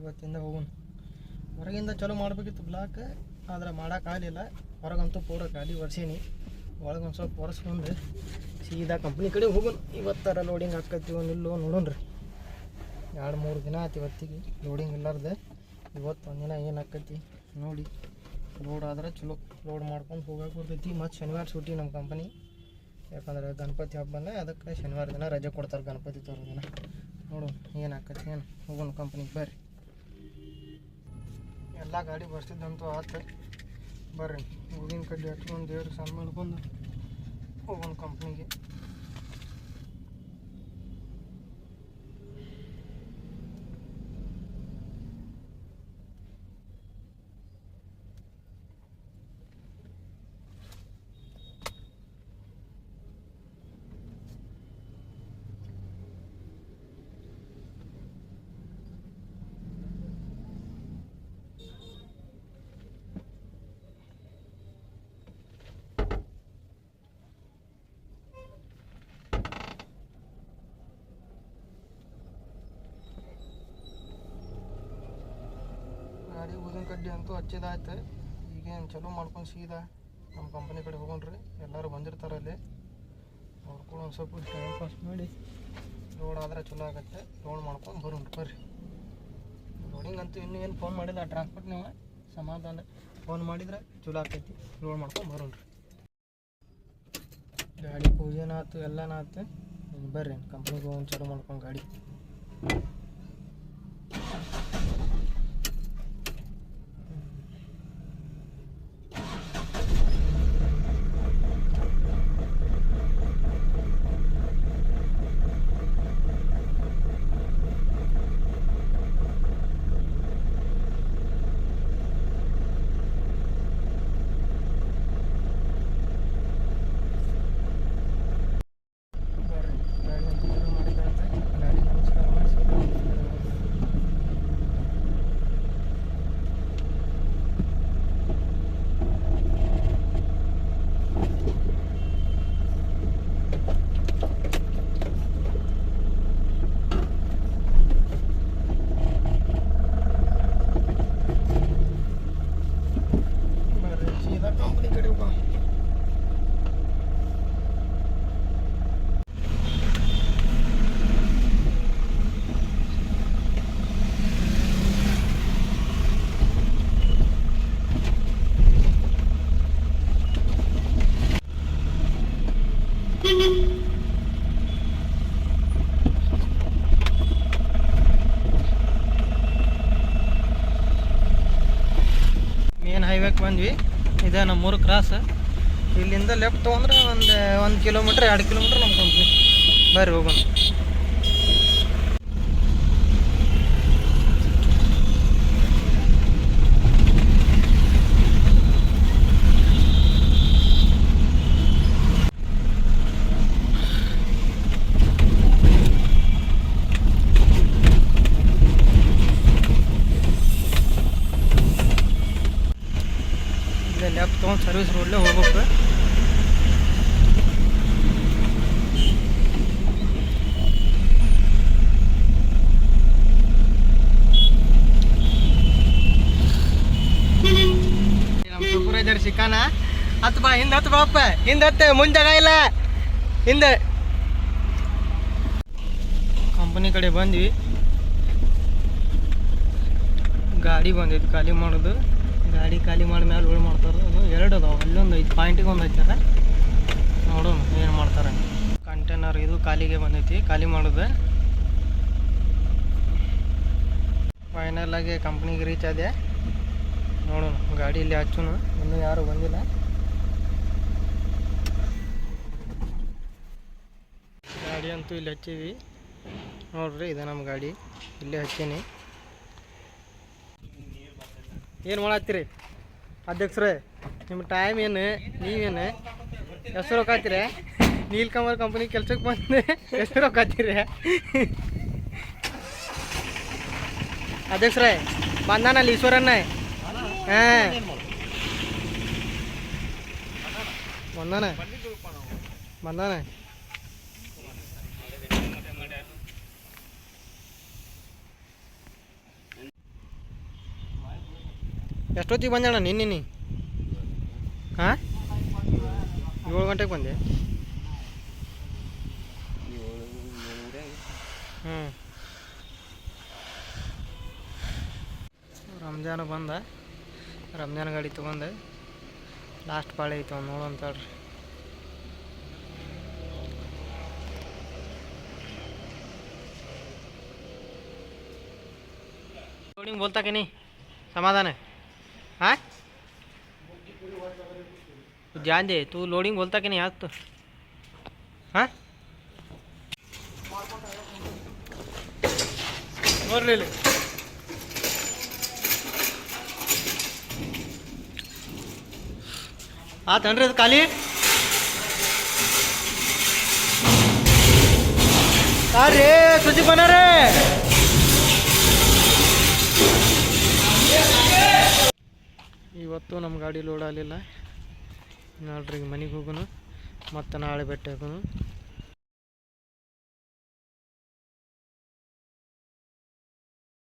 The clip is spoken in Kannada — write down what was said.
ಇವತ್ತಿಂದ ಹೋಗೋಣ ಹೊರಗಿಂದ ಚಲೋ ಮಾಡಬೇಕಿತ್ತು ಬ್ಲಾಕ್ ಆದ್ರೆ ಮಾಡೋಕ್ಕಾಗಲಿಲ್ಲ ಹೊರಗಂತೂ ಪೂರ ಖಾಲಿ ಒರೆಸೀನಿ. ಒಳಗೆ ಒಂದು ಸ್ವಲ್ಪ ಒರೆಸ್ಕೊಂಡು ಸೀದಾ ಕಂಪ್ನಿ ಕಡೆ ಹೋಗೋಣ ಇವತ್ತರ ಲೋಡಿಂಗ್ ಹಾಕತ್ತೀವೋ ಇಲ್ಲೋ ನೋಡೋಣ ಎರಡು ಮೂರು ದಿನ ಆಯ್ತು ಇವತ್ತಿಗೆ ಲೋಡಿಂಗ್ ಇಲ್ಲಾರ್ದೆ. ಇವತ್ತು ಒಂದಿನ ಏನು ಆಕೈತಿ ನೋಡಿ. ಲೋಡ್ ಆದ್ರೆ ಚಲೋ. ಲೋಡ್ ಮಾಡ್ಕೊಂಡು ಹೋಗಕ್ಕೆ ಬರ್ತೈತಿ. ಮತ್ತು ಶನಿವಾರ ಸೂಟಿ ನಮ್ಮ ಕಂಪನಿ ಯಾಕಂದ್ರೆ ಗಣಪತಿ ಹಬ್ಬ ಬಂದ ಅದಕ್ಕೆ ಶನಿವಾರ ದಿನ ರಜೆ ಕೊಡ್ತಾರೆ ಗಣಪತಿ ತೋರೋ ದಿನ. ನೋಡು ಏನು ಆಕೈತಿ ಏನು. ಹೋಗೋಣ ಕಂಪ್ನಿಗೆ ಬರ್ರಿ. ಎಲ್ಲ ಗಾಡಿ ಬರ್ತಿದ್ದಂತೂ ಆತು. ಬರ್ರಿ ಹೂವಿನ ಕಡ್ಡಿ ಹಚ್ಕೊಂಡು ದೇವ್ರಿಗೆ ಸಣ್ಣ ಮಾಡ್ಕೊಂಡು ಹೋಗೋಣ ಕಂಪ್ನಿಗೆ ಕಡ್ಡಿ ಅಂತೂ ಹಚ್ಚಿದಾಯ್ತು. ಈಗೇನು ಚಲೋ ಮಾಡ್ಕೊಂಡು ಸೀದಾ ನಮ್ಮ ಕಂಪನಿ ಕಡೆ ಹೋಗೋಣ್ರಿ. ಎಲ್ಲರೂ ಬಂದಿರ್ತಾರೆ ಅಲ್ಲಿ. ಅವ್ರು ಕೂಡ ಒಂದು ಸ್ವಲ್ಪ ಟೈಮ್ ಪಾಸ್ ಮಾಡಿ ಲೋಡ್ ಆದ್ರೆ ಚಲೋ ಆಗತ್ತೆ. ಲೋಡ್ ಮಾಡ್ಕೊಂಡು ಬರೋಣ ಬರ್ರಿ. ಲೋಡಿಂಗ್ ಅಂತೂ ಇನ್ನೂ ಏನು ಫೋನ್ ಮಾಡಿಲ್ಲ. ಟ್ರಾನ್ಸ್ಪೋರ್ಟ್ ನೀವು ಸಮಾಧಾನ. ಫೋನ್ ಮಾಡಿದ್ರೆ ಚಲೋ ಆಗ್ತೈತಿ ಲೋಡ್ ಮಾಡ್ಕೊಂಡು ಬರೋಣ್ರಿ. ಗಾಡಿ ಪೂಜೆನಾಯ್ತು ಎಲ್ಲನಾಯ್ತು ಬರ್ರಿ. ಕಂಪ್ನಿಗೆ ಹೋಗಿ ಚಲೋ ಮಾಡ್ಕೊಂಡು ಗಾಡಿ ಬರ್ರಿ ಗಾಡಿ ಅಂತ ಚಲೋ ಮಾಡಿದ್ರಂತೆ ಗಾಡಿ ನಮಸ್ಕಾರ ಮಾಡಿ ಸೀದಾ ಹೋಗ್ಬಿಡ್ರಿ. ಬರ್ರಿ ಸೀದಾ ಕಂಪ್ನಿ ಕಡೆ ಹೋಗೋಣ ಮೇನ್ ಹೈವೇಕ್ ಬಂದ್ವಿ. ಇದೆ ನಮ್ಮ ಮೂರು ಕ್ರಾಸ್ ಇಲ್ಲಿಂದ ಲೆಫ್ಟ್ ತೊಗೊಂಡ್ರೆ ಒಂದು ಒಂದು ಕಿಲೋಮೀಟ್ರ್ ಎರಡು ಕಿಲೋಮೀಟ್ರ್ ನಮ್ಮ ಕಂಪ್ನಿ ಬರ್ರಿ ಹೋಗೋಣ. ಲೆಫ್ಟ್ ತೊಗೊಂಡು ಸರ್ವಿಸ್ ರೋಡ್ಲೇ ಹೋಗ್ಬೇಕು? ನಮ್ಮ ಸಿಕ್ಕಾನ? ಹತ್ತು ಬಾ, ಹಿಂದೆ ಹತ್ತು ಬಾಪ ಹಿಂದೆ ಹತ್ತೆ ಮುಂದೆ ಇಲ್ಲ. ಹಿಂದೆ. ಕಂಪನಿ ಕಡೆ ಬಂದ್ವಿ. ಗಾಡಿ ಬಂದಿತ್ತು ಖಾಲಿ ಮಾಡೋದು. ಗಾಡಿ ಖಾಲಿ ಮಾಡಿ ಮೇಲೆ ಲೋಡ್ ಮಾಡ್ತಾರೆ. ಅದು ಎರಡು ಅದಾವೆ. ಅಲ್ಲೊಂದು ಐದು ಪಾಯಿಂಟಿಗೆ ಒಂದು ಹಚ್ಚಾರ ನೋಡೋಣ, ಏನು ಮಾಡ್ತಾರೆ. ಕಂಟೈನರ್ ಇದು ಖಾಲಿಗೆ ಬಂದೈತಿ, ಖಾಲಿ ಮಾಡಿದೆ. ಫೈನಲ್ ಆಗಿ ಕಂಪ್ನಿಗೆ ರೀಚ್ ಆದೆ. ನೋಡೋಣ, ಗಾಡಿ ಇಲ್ಲಿ ಹಚ್ಚುನು. ಇನ್ನೂ ಯಾರು ಬಂದಿಲ್ಲ. ಗಾಡಿ ಅಂತೂ ಇಲ್ಲಿ ಹಚ್ಚೀವಿ. ನೋಡ್ರಿ, ಇದೆ ನಮ್ಮ ಗಾಡಿ. ಇಲ್ಲೇ ಹಚ್ಚೀನಿ. ಏನು ಮಾಡತ್ತೀರಿ? ಅಧ್ಯಕ್ಷರೇ ನಿಮ್ಮ ಟೈಮ್ ಏನು? ನೀವೇನು? ಎಷ್ಟು ರೊಕ್ಕ ಹಾಕ್ತೀರಿ? ನೀಲ್ಕಮಲ್ ಕಂಪ್ನಿ ಕೆಲ್ಸಕ್ಕೆ ಬಂದೆ ಎಷ್ಟು ರೊಕ್ಕ ಹಾಕ್ತೀರಿ? ಅಧ್ಯಕ್ಷರೇ, ಬಂದಾನಲ್ಲಿ ಈಶ್ವರನ್ನ ಹಾಂ. ಬಂದಾನೆ. ಬಂದಾನ. ಎಷ್ಟೊತ್ತಿಗೆ ಬಂದೆ ನಿನ್ನೆ ನೀ ಹಾಂ? ಏಳು ಗಂಟೆಗೆ ಬಂದೆ. ಹ್ಞೂ ರಂಜಾನು ಬಂದ. ರಂಜಾನ್ ಗಾಡಿ ತೊಗೊಂಡೆ. ಲಾಸ್ಟ್ ಪಾಳೆ ಐತೆ ಒಂದು ನೋಡೋಂತೇಳ್ರಿ ಬೋಲ್ತಾಕಿನಿ ಸಮಾಧಾನ? तू जान दे तू लोडिंग बोलता की नाही आज तो? हा? भरलेले आत हंड्रेड काली। अरे रे तुझी बना रे ಇವತ್ತು ನಮ್ಮ ಗಾಡಿ ಲೋಡ್ ಆಗಲಿಲ್ಲ. ನೋಡ್ರಿ ಮನೆಗೆ ಹೋಗೋಣ ಮತ್ತು ನಾಳೆ ಭೇಟಿ ಆಗೋನು